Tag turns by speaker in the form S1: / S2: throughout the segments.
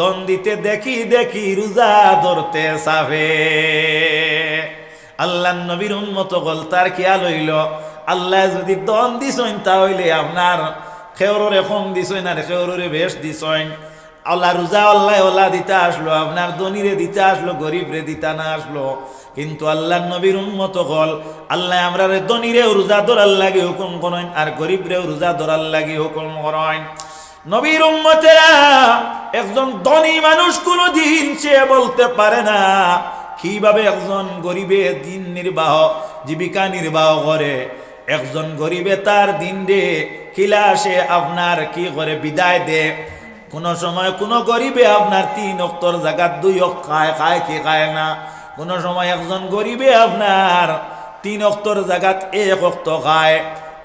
S1: দন দিতে দেখি দেখি রোজা ধরতে সাফে আল্লাহ নবীর উন্মত গল তার খেয়াল হইল, আল্লাহ যদি দন দিছইন তাহলে আপনার খেওরে কম দিছইন আর খেওরে বেশ দিছইন আল্লাহ রোজা আল্লাহ আল্লাহ দিতে আসলো, আপনার ধনীরে দিতে আসলো, গরিবরে দিতে না আসলো। কিন্তু আল্লাহ নবীর উন্মত গল, আল্লাহ আমরা ধনীরেও রোজা ধরার লাগে হুকুম করেন আর গরিবরেও রোজা ধরার লাগে হুকুম করেন। নবীর উম্মতেরা, একজন ধনী মানুষ কোনো দিন সে বলতে পারে না, কীভাবে একজন গরিবে দিন নির্বাহ, জীবিকা নির্বাহ করে? একজন গরিবে তার দিন রে কিলা সে আপনার কি করে বিদায় দে? কোন সময় কোন গরিবে আপনার তিন অক্তর জায়গার দুই অক খায় খায় কি খায় না? কোন সময় একজন গরিবে আপনার তিন অক্তর জায়গাত এক অক্ত খায়।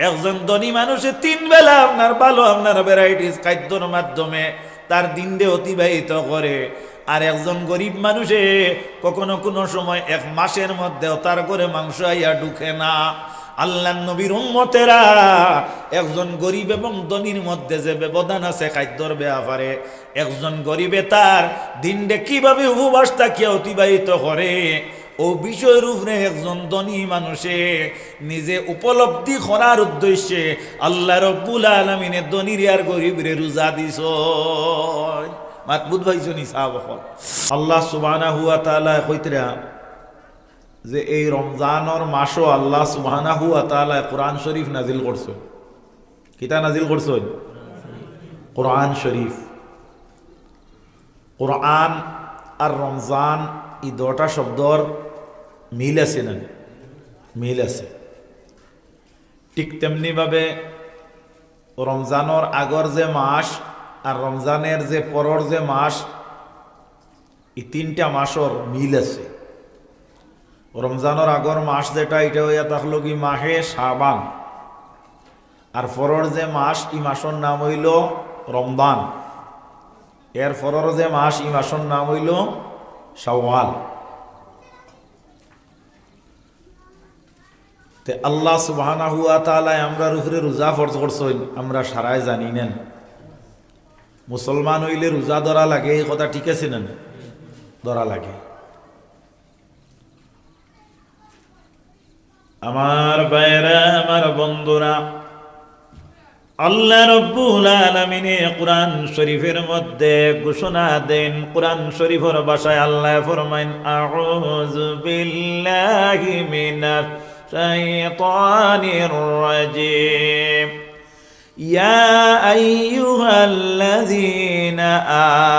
S1: একজন ধনী মানুষে তিন বেলা আপনার ভালো, আপনার ভ্যারাইটিস খাদ্যর মাধ্যমে তার দিনটা অতিবাহিত করে। আর একজন গরিব মানুষে কখনো কোনো সময় এক মাসের মধ্যেও তার করে মাংস আইয়া ঢুকে না। আল্লাহ নবীর উম্মতেরা একজন গরিব এবং ধনীর মধ্যে যে ব্যবধান আছে খাদ্যর ব্যাপারে, একজন গরিবে তার দিনটা কীভাবে উপবাস থাকিয়া অতিবাহিত করে ও বিষয়ের উপরে একজন ধনী মানুষে, নিজে উপলব্ধি করার উদ্দেশ্যে আল্লাহ রব্বুল আলমিনে ধনীর আর গরিবরে রোজা দিস মাতবুদ ভাইছো নি সাহাব আল্লাহ সুবানা হুয়া তালা কইতরা যে এই রমজানের মাসও আল্লাহ সুবাহানা হুয়া তালা কোরআন শরীফ নাজিল করছ। কিতা নাজিল করছ? কোরআন শরীফ। কোরআন আর রমজান এই দুটা শব্দর মিল আছে না মিল আছে। ঠিক তেমনিভাবে রমজানের আগর যে মাস আর রমজানের যে পরর যে মাস, এই তিনটা মাসর মিল আছে। রমজানের আগর মাস যেটা, এটা হইয়া থাকল কি মাহে সাবান আর পরর যে মাস ই মাসের নাম হইল রমদান এর পরর যে মাস ই মাসের নাম হইল শাওয়াল। তে আল্লাহ সুবহানা হুয়া তাআলা আমরা উপরে রোজা ফরজ করছেন, আমরা সারাই জানি নেন। মুসলমান হইলে রোজা ধরা লাগে, এই কথা ঠিক আছে না ধরা লাগে। আমার বাইরা আমার বন্ধুরা, আল্লাহ রব্বুল আলামিনে কোরআন শরীফের মধ্যে ঘোষণা দেন, কোরআন শরীফের ভাষায় আল্লাহ ফরমাইন আউযু বিল্লাহি الشيطان الرجيم يا أيها الذين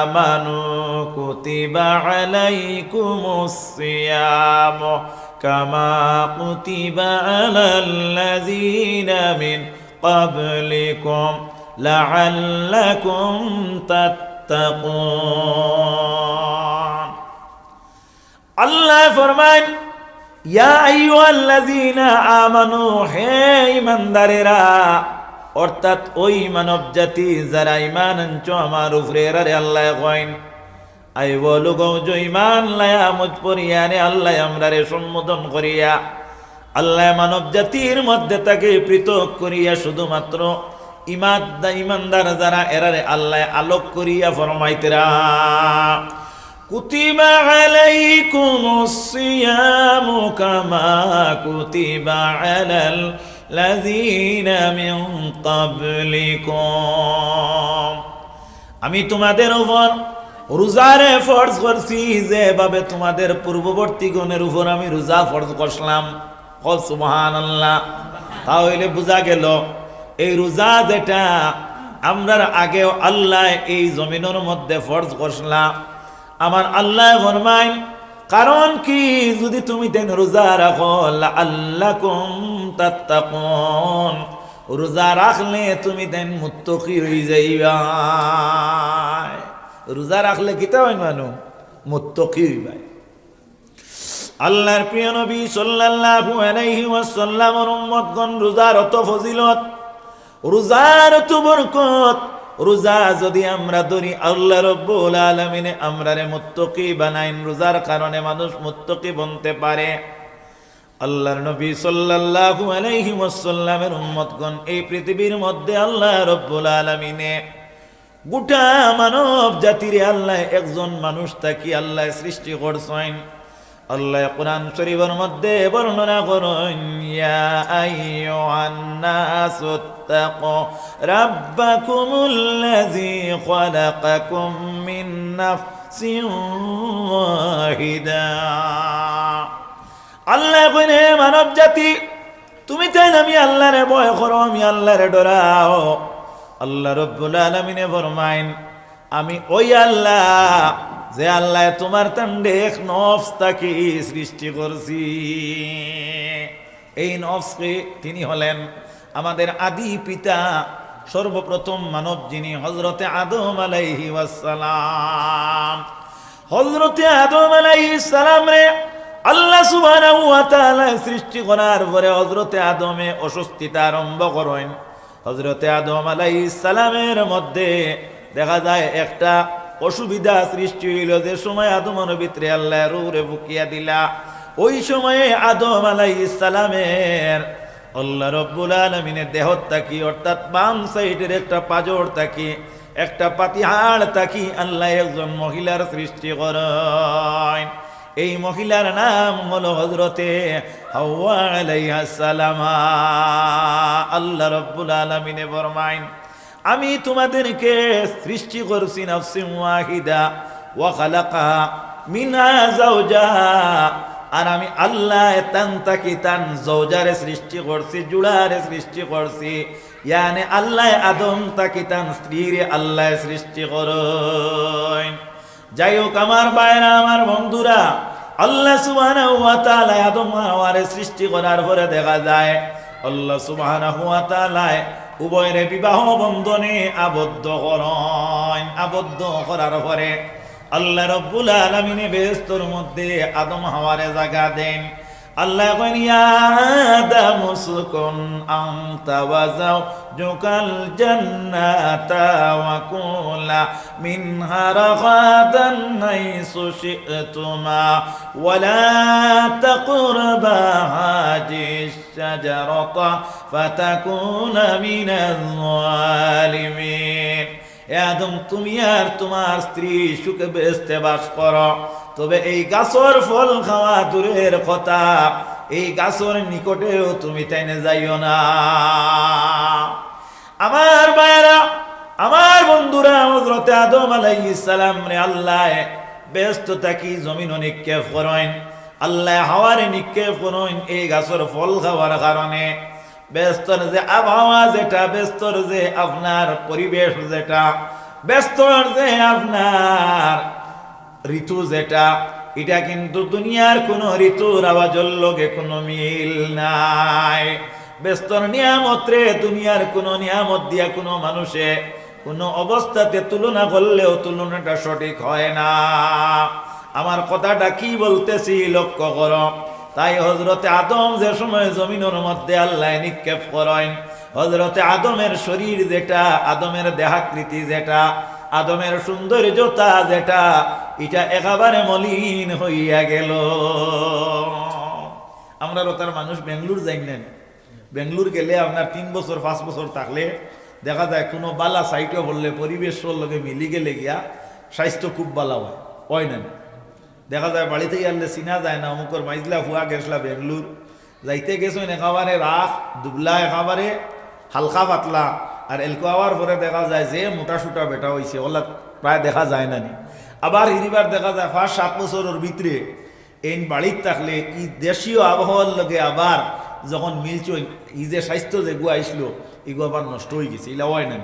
S1: آمنوا كتب عليكم الصيام كما كتب على الذين من قبلكم لعلكم تتقون الله فرمان হে জাতি ইমান আল্লাহ কইন। আই ইমান লায়া আল্লাহ সম্বোধন করিয়া, আল্লাহ মানব জাতির মধ্যে তাকে পৃথক করিয়া শুধুমাত্র ইমাদ ইমানদার যারা এরারে আল্লাহ আলোক করিয়া ফরমাইতেরা। কুতিবা আলাইকুমুস সিয়ামু কামা কুতিবা আলাল লাযীনা মিন ক্বাবলিকুম আমি তোমাদের উপর রোজারে ফরজ করছি, যেভাবে তোমাদের পূর্ববর্তী গণের উপর আমি রোজা ফরজ করলাম সুবহান আল্লাহ তাহলে বোঝা গেল, এই রোজা যেটা আমরার আগেও আল্লাহ এই জমিনের মধ্যে ফরজ করলাম আমার আল্লাহ ফরমাইন, কারণ কি? যদি তুমি তেন রোজা রাখো আল্লাহ কুম তাত্তাকুন। রোজা রাখলে তুমি তেন মুত্তকি হয়ে যাইবা। রোজা রাখলে কিতা হয় মানু? মুত্তকি হইবাই আল্লাহর প্রিয় নবী সাল্লাল্লাহু আলাইহি ওয়াসাল্লামের উম্মতগণ রোজার অত ফজিলত, রোজার অত বরকত রোজা যদি আমরা ধরি, আল্লাহ রব্বুল আলামিনে আমরারে মুত্তকি বানাইন। রোজার কারণে মানুষ মুত্তকি বনতে পারে। আল্লাহর নবী সাল্লাল্লাহু আলাইহি ওয়াসাল্লামের উম্মতগণ, এই পৃথিবীর মধ্যে আল্লাহ রব্বুল আলামিনে গোটা মানব জাতিরে আল্লাহ একজন মানুষ তাকি আল্লাহ সৃষ্টি করছেন। আল্লাহ কোরআন শরীফের মধ্যে বর্ণনা করুন, ইয়া আইয়ুহান নাসু তাকু রাব্বাকুমুল্লাযী খালাকাকুম মিন নাফসিন ওয়াহিদা। আল্লাহ কইন, হে মানব জাতি তুমি তাই আমি আল্লাহরে ভয় করো, আমি আল্লাহরে ডরাও। আল্লাহ রব্বুল আলমিনে ফরমাইন, আমি ওই আল্লাহ যে আল্লাহ তোমার তান্ডে এক নফস তাকে সৃষ্টি করছি। এই নফসকে তিনি হলেন আমাদের আদি পিতা, সর্বপ্রথম মানব যিনি হজরতে আদম আলাইহি ওয়াসালাম হজরতে আদম আলাইহিস সালাম রে আল্লাহ সুবহানাহু ওয়া তাআলা সৃষ্টি করার পরে হজরতে আদমে অস্বস্তিতা আরম্ভ করেন। হজরতে আদম আলাইহিস সালামের মধ্যে দেখা যায় একটা অসুবিধা সৃষ্টি হইল যে সময় আদমের ভিতরে আল্লাহ রুরে বুকিয়া দিলা। ওই সময়ে আদম আলাইহিস সালামের আল্লাহ রব্বুল আলমিনের দেহত তাকি অর্থাৎ বাম সাইডের একটা পাজর তাকি একটা পাতিহাড় তাকি আল্লাহ একজন মহিলার সৃষ্টি করেন। এই মহিলার নাম হলো হজরতে হাওয়া আলাইহাস সালামা। আল্লাহ রব্বুল আলমিনে বরমাইন আমি তোমাদেরকে সৃষ্টি করছি নফসি ওয়াহিদা, ওয়া খালাকাহা মিনহা যাওজাহা আর আমি আল্লাহ তান তাকি তান জৌজারে সৃষ্টি করছি, জুড়ারে সৃষ্টি করছি। ইয়ানে আল্লাহ আদম তাকি তান স্ত্রীরে আল্লাহ সৃষ্টি করেন। যাই হোক আমার বাইরা আমার বন্ধুরা, আল্লাহ তাআলা আদম সৃষ্টি করার পরে দেখা যায়, আল্লাহ তাআলা উভয়ের বিবাহ বন্ধনে আবদ্ধ করেন আবদ্ধ করার পরে আল্লাহ রব্বুল আলমিনে বেস্তর মধ্যে আদম হাওয়ারে জাগা দেন। আল্লাহ কইন ইয়া আদম সুকুন আনতা ওয়া জাওজুকাল জান্নাতা ওয়া কুলা মিনহা রাগাদান হাইসু শি'তুমা ওয়া লা তাকরাবা হাদিস শাজারাতা ফাতাকুনা মিনাল যালিমিন. একদম তুমি আর তোমার স্ত্রী সুখে বেসতে বাস করো। তবে এই গাছর ফল খাওয়া দূরের কথা, এই গাছর নিকটেও তুমি তাইনে যাইও না। আমার মায়েরা আমার বন্ধুরা হজরতে আদম সালাম রে আল্লাহ ব্যস্ত থাকি জমিন নিক্ষেপ করেন? আল্লাহ হাওয়ারে নিক্ষেপ করেন এই গাছর ফল খাওয়ার কারণে। ব্যস্তর যে আবহাওয়া যেটা, ব্যস্তর যে আপনার পরিবেশ যেটা, ব্যস্তর যে আপনার ঋতু যেটা, এটা কিন্তু দুনিয়ার কোনো ঋতুর আওয়াজের লগে কোনো মিল নাই। ব্যস্তর নিয়ামত রে দুনিয়ার কোনো নিয়ামত দিয়া কোনো মানুষে কোনো অবস্থাতে তুলনা করলেও তুলনাটা সঠিক হয় না। আমার কথাটা কি বলতেছি, লক্ষ্য করো। তাই হজরতে আদম যে সময় জমিনের মধ্যে আল্লাহ নিক্ষেপ করেন হজরতে আদমের শরীর যেটা, আদমের দেহাকৃতি যেটা, আদমের সৌন্দর্যতা যেটা, এটা একেবারে মলিন হইয়া গেল। আমরা তার মানুষ বেঙ্গলুর যাই নেন বেঙ্গলুর গেলে আপনার তিন বছর, পাঁচ বছর থাকলে দেখা যায় কোনো বালা সাইটে বললে, পরিবেশের লগে মিলি গেলে গিয়া স্বাস্থ্য খুব বালা হয়। হয় না। দেখা যায় বাড়িতে গেলে চিনা যায় না অমুকর মাইজলা ফুয়া গেছলা বেঙ্গলুর যাইতে গেছেন একেবারে রাখ দুবলা একেবারে হালকা পাতলা। আর এলকো আওয়ার পরে দেখা যায় যে মোটা সুটা বেটা হয়েছে ওলা প্রায় দেখা যায় না নি। আবার হিরিবার দেখা যায় ফার্স্ট সাত বছরের ভিতরে এই বাড়ির থাকলে ই দেশীয় আবহাওয়ার লগে আবার যখন মিলছ ই যে স্বাস্থ্য যে গু আইসলো এগুলো আবার নষ্ট হয়ে গেছে এগুলা হয় না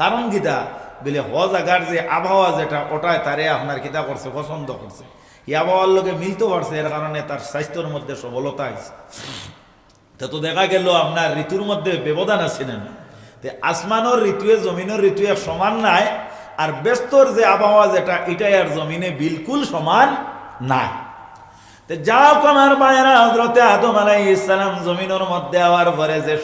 S1: কারণ গীতা বলে হ জাগার যে আবহাওয়া যেটা, ওটাই তারে আপনার কিতা করছে পছন্দ করছে এই আবহাওয়ার লোকে মিলতে পারছে, এর কারণে তার স্বাস্থ্যের মধ্যে সবলতা আছে। তা তো দেখা গেল, আপনার ঋতুর মধ্যে ব্যবধান আছে না? তে আসমানোর ঋতুয়ে জমিনের ঋতুয়ে সমান নাই, আর ব্যস্তর যে আবহাওয়া যেটা, এটাই আর জমিনে বিলকুল সমান নাই। মধ্যে যে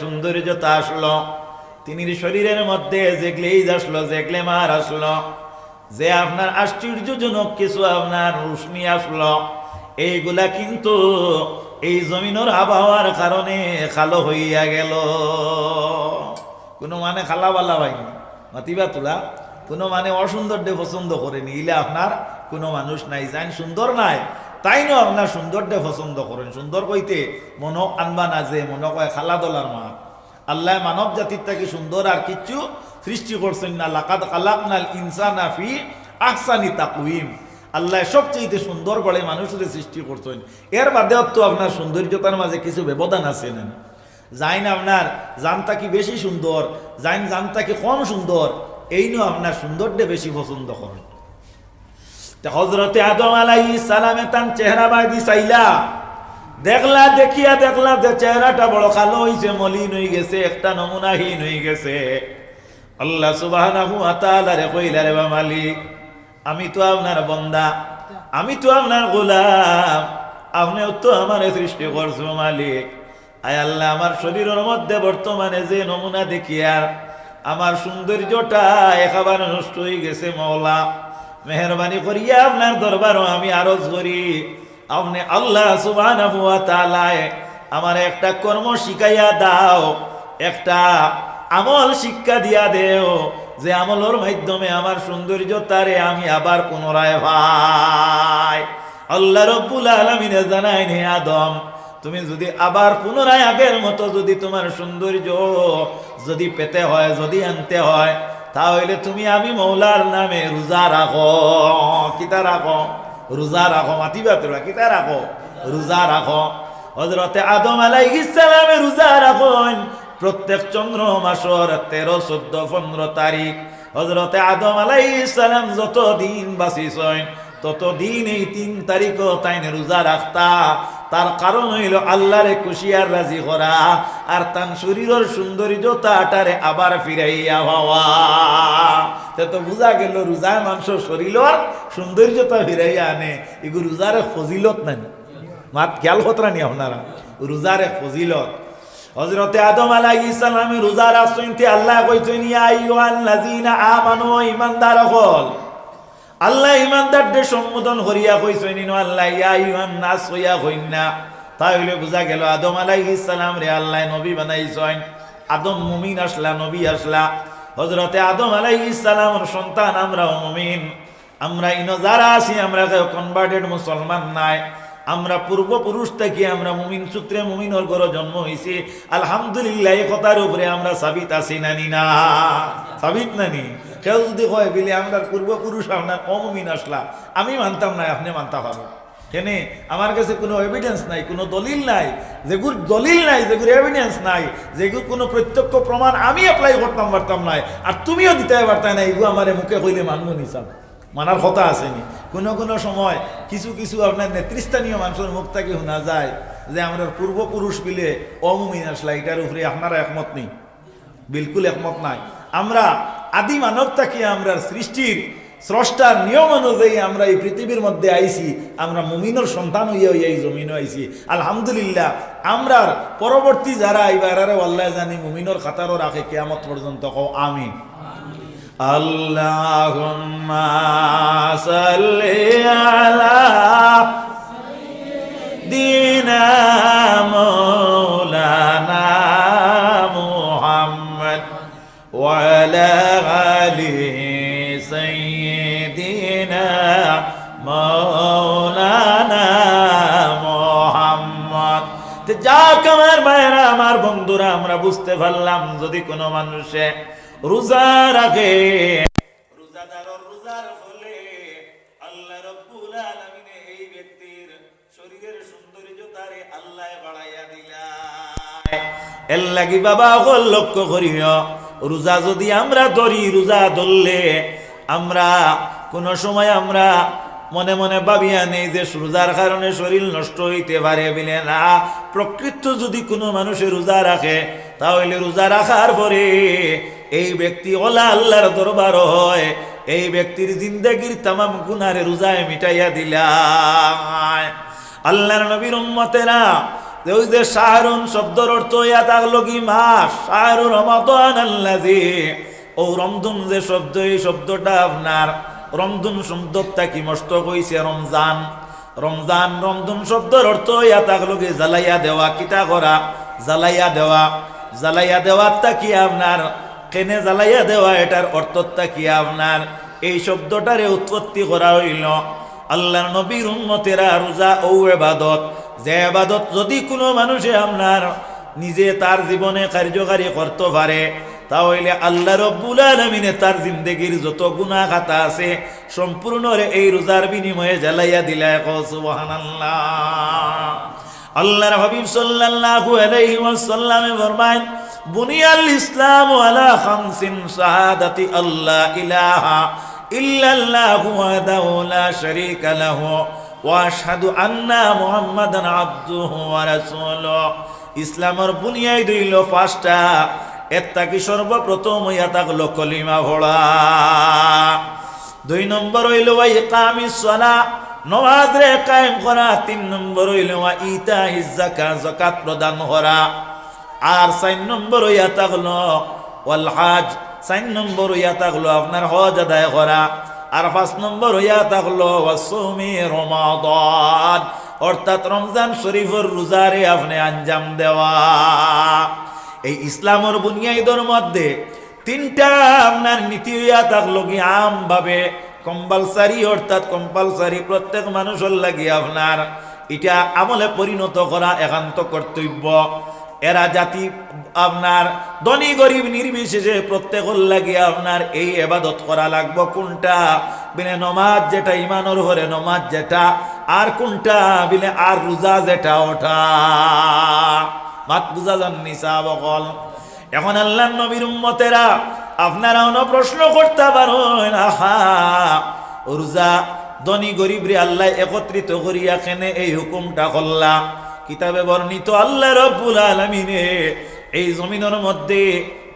S1: তিনি শরীরের মধ্যে যে গ্লেজ আসলো, যে গ্লেমার আসলো যে আপনার আশ্চর্যজনক কিছু আপনার রুশনি আসলো, এইগুলা কিন্তু এই জমিনের আবহাওয়ার কারণে খালো হইয়া গেল। কোনো মানে খালা বালা পাইনি মাতিবা তোলা। কোনো মানে অসুন্দর ডে পছন্দ করেনি, ইলে আপনার কোনো মানুষ নাই যাই সুন্দর নাই তাই না আপনার সুন্দর ডে পছন্দ করেন। সুন্দর কইতে মনো আনবা না যে মনে কয় খালা দলার মা। আল্লাহ মানব জাতির থেকে সুন্দর আর কিচ্ছু সৃষ্টি করছেন না লাকাত কালাক নাল ইনসান আফি আহসানি তাকুইম আল্লাহ সবচেয়ে সুন্দর করে মানুষের সৃষ্টি করছেন। এর বাদেও তো আপনার সৌন্দর্যতার মাঝে কিছু ব্যবধান আছে না? যাইন আপনার জানতা কি বেশি সুন্দর? যাইন জানতা কি কম সুন্দর? এই নিয়ে আপনার সৌন্দর্য বেশি পছন্দ করেন। হজরতে আদম আলাই সালামে তার চেহারা চাইলা, দেখলা, দেখিয়া, দেখলা, যে চেহারাটা বড় কালো হয়েছে মলিন হয়ে গেছে, একটা নমুনাহীন হয়ে গেছে। আল্লাহ সুবহানাহু ওয়া তাআলা রে কইলা রে বা মালিক, আমি তো আপনার বন্দা, আমি তো আপনার গোলাম, আপনিও তো আমার সৃষ্টি করছ মালিক। আয় আল্লাহ, আমার শরীরের মধ্যে বর্তমানে যে নমুনা দেখি আর আমার সৌন্দর্যটা একেবারে নষ্ট হয়ে গেছে মওলা। মেহরবানি করিয়া আপনার দরবারও আমি আরজ করি। আপনি আল্লাহ তাআলায় আমার একটা কর্ম শিখাইয়া দাও, একটা আমল শিক্ষা দিয়া দেও, যে আমলের মাধ্যমে আমার সৌন্দর্যতারে আমি আবার পুনরায় ভাই। আল্লাহ রব্বুল আলমিনে জানাই হে আদম, তুমি যদি আবার পুনরায় আগের মতো যদি তোমার সৌন্দর্য যদি পেতে হয়, যদি আনতে হয়, তাহলে তুমি আমি মৌলার নামে রোজা রাখো। কিতা রাখো? রোজা রাখো মাতিবা তোরা কিতা রাখো? রোজা রাখো। হজরতে আদম আলাইহিস সালামে রোজা রাখুন। প্রত্যেক চন্দ্র মাসর তেরো, চোদ্দ, পনেরো তারিখ হজরতে আদম আলাইহিস সালাম যত দিন বাঁচিছেন, তত দিন এই তিন তারিখও তাইনে রোজা রাখতা। তার কারণ হইল আল্লাহরে খুশিয়ার রাজি করা আর তার শরীরের সৌন্দর্যতাটারে আবার ফিরাইয়া হওয়া। তে বুঝা গেল রোজায় মানুষের শরীরের সৌন্দর্যতা ফিরাইয়া আনে। এগুলো রোজারে ফজিলত নানি মাত খেয়াল কতরানি আপনারা? রোজারে ফজিলত। হজরতে আদম আলাইহিস সালামে রোজা রাখছেন আল্লাহ কইছেন ইয়া আইয়ুহাল্লাযিনা আমানু, ঈমানদার হল। আল্লাহ ইমানদারদের সম্বোধন করিয়া কইছেন ইনো আল্লাহ, ইয়া ইমান নাস হইয়া হইন না তাহলে বোঝা গেল, আদম আলাইহিস সালাম রে আল্লাহ নবী বানাইছেন। আদম মুমিন আসলা, নবী আসলা। হযরতে আদম আলাইহিস সালামের সন্তান আমরাও মুমিন। আমরা ইনো যারা আছি, আমরা কনভার্টেড মুসলমান নাই। আমরা পূর্বপুরুষ থেকে আমরা মুমিন সূত্রে মুমিনর ঘর জন্ম হয়েছি আলহামদুলিল্লাহ, এই কথার উপরে আমরা সাবিত আছি নানি না সাবিত নানি কেউ যদি হয় বলে আমরা পূর্বপুরুষ আপনার অমুমিন আসলা আমি মানতাম না, আপনি মানতে পারো কেনে? আমার কাছে কোনো এভিডেন্স নাই, কোনো দলিল নাই। যেগুর দলিল নাই যেগুর এভিডেন্স নাই যেগুর কোনো প্রত্যক্ষ প্রমাণ আমি অ্যাপ্লাই করতাম, পারতাম নাই। আর তুমিও দিতে পারতাম না এগুলো আমার মুখে কইলে মানবো নিচাম মানার কথা আসেনি কোনো কোনো সময় কিছু কিছু আপনার নেতৃস্থানীয় মানুষের মুখ থেকে শোনা যায় যে আমরা পূর্বপুরুষ বিলে অমুমিন আসলা এটার উপরে আপনারা একমত নেই, বিলকুল একমত নাই। আমরা আদি মানব থাকি আমরা সৃষ্টির স্রষ্টার নিয়ম অনুযায়ী আমরা এই পৃথিবীর মধ্যে আইছি, আমরা মুমিনের সন্তান হইয়া হইয়া এই জমিনও আইছি। আলহামদুলিল্লাহ আমরা পরবর্তী যারা আইবার আল্লাহ জানি মুমিনের খাতারও রাখে, কেয়ামত পর্যন্ত কও আমিন। اللهم صل على دينا مولانا محمد وعلى آل سيدنا مولانا محمد যাক আমার ভাইরা আমার বন্ধুরা আমরা বুঝতে পারলাম যদি কোনো মানুষে রোজা রোজার ফলে এর লাগি বাবা হল লক্ষ্য করিও, রোজা যদি আমরা ধরি, রোজা ধরলে আমরা কোন সময় আমরা মনে মনে ভাবিয়া নেই যে রোজার কারণে শরীর নষ্ট হইতে পারে বলে না। প্রকৃত যদি কোনো মানুষের রোজা রাখে, তাহলে রোজা রাখার পরে এই ব্যক্তি ওলা আল্লাহর দরবার হয়। এই ব্যক্তির জিন্দগির তামাম গুনারে রোজায় মিটাইয়া দিলাম। আল্লাহর নবীর উম্মতেরা ওই যে শাহরুন শব্দর অর্থ ইয়া থাকল কি মাস শাহরু রমাদান আল্লাজি ও রমদুন যে শব্দ, এই শব্দটা আপনার রমদুন শব্দটা কি মস্ত কইছে রমজান? রমজান রমদুন শব্দর অর্থ ইয়া থাকল কি জ্বালাইয়া দেওয়া, কিতা করা? জ্বালাইয়া দেওয়া। জ্বালাইয়া দেওয়ারটা কি আপনার কেনে জ্বালাইয়া দেওয়া, এটার অর্থটা কি আপনার? এই শব্দটারে উৎপত্তি করা হইল আল্লাহ নবীর উন্মতেরা রোজা ও এবাদত। যে এবাদত যদি কোনো মানুষে আপনার নিজে তার জীবনে কার্যকারী করতে পারে, তাহলে আল্লাহ রব্বুল আলমিনে তার জিন্দগির যত গুণা খাতা আছে সম্পূর্ণ এই রোজার বিনিময়ে জ্বালাইয়া দিলা সুবহানাল্লাহ। আল্লাহর হাবিব সাল্লাল্লাহু আলাইহি ওয়াসাল্লামে ফরমায় বুনিয়াল ইসলাম আলা খামসিন শাহাদাতি আল্লাহ ইলাহা ইল্লাল্লাহু ওয়াহদাহু লা শারীকা লাহু ওয়া আশহাদু আন্না মুহাম্মাদান আবদুহু ওয়া রাসূলুহু। ইসলামের বুনিয়াদ হইল পাঁচটা। এর তাকি সর্বপ্রথম, ইয়া থাকল কলিমা ভোড়া দুই নম্বর হইল ওয়া ইকামিস সালাহ নমাজ রে কায়েম করা। তিন নম্বর হইল ওয়া ইতা যাকাত প্রদান করা। আর চার নম্বর হইয়া থাকল, ওয়াল হাজ চার নম্বর হইয়া থাকল আপনার হজ আদায় করা। আর পাঁচ নম্বর হইয়া থাকল ওয়াসুমি রমাদান। অর্থাৎ রমজান শরীফের রোজারে আপনি আঞ্জাম দেওয়া। এই ইসলামের বুনিয়াইদের মধ্যে তিনটা আপনার নীতি হইয়া থাকল কি, আমভাবে কম্পালসারি অর্থাৎ কম্পালসারি প্রত্যেক মানুষের লাগি আপনার। এটা আমলে পরিণত করা একান্ত কর্তব্য। এরা জাতি আপনার ধনী, গরিব, নির্বিশেষে প্রত্যেকের লাগে আপনার এই এবাদত করা লাগবো। কোনটা? বিলে নমাজ যেটা ইমানোর ঘরে নমাজ যেটা, আর কোনটা? বিলে আর রোজা যেটা ওঠা মাত বুঝা যাননি সাহাবকল এখন আল্লাহ নবীর উম্মতেরা আপনারা অন্য প্রশ্ন করতে আহা। রোজা, ধনী, গরিব রে আল্লাহ একত্রিত করিয়া কেনে এই হুকুমটা করলা। কিতাবে বর্ণিত আল্লাহ রব্বুল আলমিনে এই জমিনের মধ্যে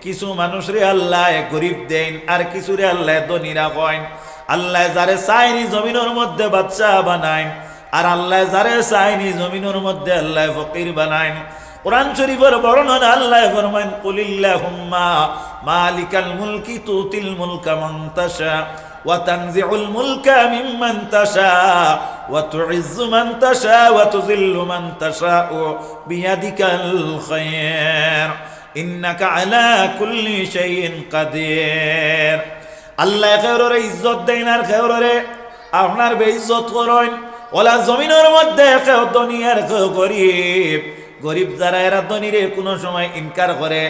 S1: কিছু মানুষরে আল্লাহ গরিব দেন আর কিছু রে আল্লাহ ধনীরা কয়েন। আল্লাহ যারে চাইনি জমিনের মধ্যে বাচ্চা বানাইন আর আল্লাহ যারে চাইনি জমিনের মধ্যে আল্লাহ ফকির বানাইন। কোরআন শরীফের বর্ণনা আল্লাহ ফরমান কুলিল্লাহুম্মা মালিকাল মুলকি তুতিল মুলকা মান তাশা ওয়া তানজিউল মুলকা মিম্মান তাশা। মান তাশা ওয়া তুযিল্লু মান তাশা বিয়াদিকাল খায়র ইন্নাকা আলা কুল্লি শাইইন কাদির। আল্লাহ খেয়রে ইজ্জত দেন আর খেয়রে আপনার বেইজ্জত করেন। ওলা জমিনের মধ্যে কেউ দুনিয়ার কেউ গরিব। গরিব যারা এরা ধনীরে কোনো সময় ইনকার করে,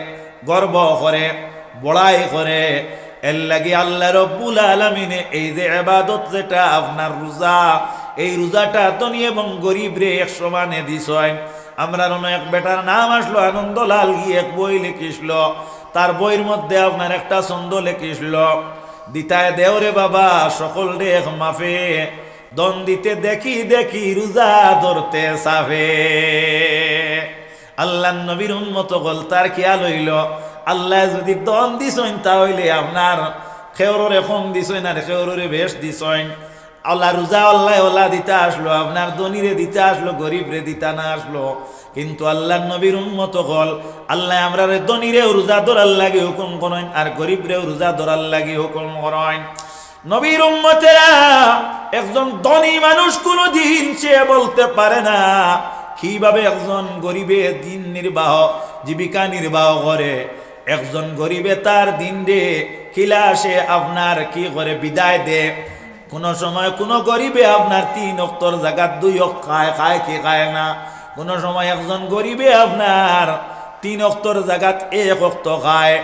S1: গর্ব করে, বড়াই করে। এর লাগে আল্লাহ রব্বুল আলমিনে এই যে এবাদত যেটা, আপনার রোজা এই রোজাটা ধনী এবং গরিব রে এক সমানে দিছয় আমরা অন্য এক বেটার নাম আসলো আনন্দলাল গিয়ে এক বই লিখিসল। তার বইয়ের মধ্যে আপনার একটা ছন্দ লিখিসল। দিতায় দেওরে বাবা, সকল রে এক মাফে। দন দিতে দেখি দেখি রোজা ধরতে সাফে। আল্লাহ নবীর উন্মত গল তার খেয়াল হইল। আল্লাহ যদি দন দিছইন তাহলে আপনার খেওরে কম দিছইন আর খেওরে বেশ দিছইন আল্লাহ রোজা আল্লাহ আল্লাহ দিতে আসলো, আপনার ধনীরে দিতে আসলো গরিব রে দিতে না আসলো। কিন্তু আল্লাহ নবীর উন্মত হল, আল্লাহ আমরা রে ধনীরে রোজা ধরার লাগে হুকুম করেন, আর গরিব রে রোজা ধরার লাগে হুকুম করেন। নবীর উম্মতেরা একজন ধনী মানুষ কোনো দিন সে বলতে পারে না, কীভাবে একজন গরিবে দিন নির্বাহ, জীবিকা নির্বাহ করে। একজন গরিবে তার দিন রে খিলা সে আপনার কি করে বিদায় দে। কোনো সময় কোনো গরিবে আপনার তিন অক্তর জায়গা দুই অক খায় খায় কি খায় না? কোনো সময় একজন গরিবে আপনার তিন অক্তর জায়গাত এক অক্ত খায়।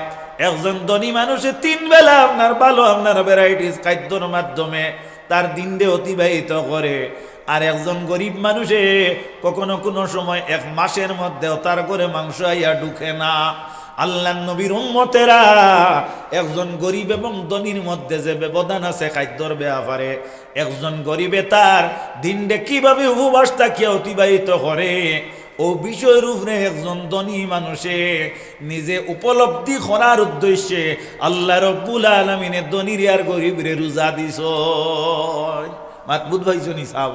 S1: একজন ধনী মানুষে তিন বেলা আপনার ভালো, আপনার ভ্যারাইটিস খাদ্যর মাধ্যমে তার দিনরে অতিবাহিত করে। আর একজন গরিব মানুষে কখনো কোনো সময় এক মাসের মধ্যেও তার করে মাংস আইয়া ঢুকে না। আল্লাহ নবীর উম্মতেরা একজন গরিব এবং ধনীর মধ্যে যে ব্যবধান আছে, খাদ্যর ব্যাপারে একজন গরিবে তার দিনটা কীভাবে উপবাস থাকিয়া অতিবাহিত করে, ও বিষয়ের উপরে একজন ধনী মানুষে নিজে উপলব্ধি করার উদ্দেশ্যে আল্লাহ রব্বুল আলমিনে ধনীর আর গরিবরে রোজা দিস মাতবুদ ভাইজনি সাহাব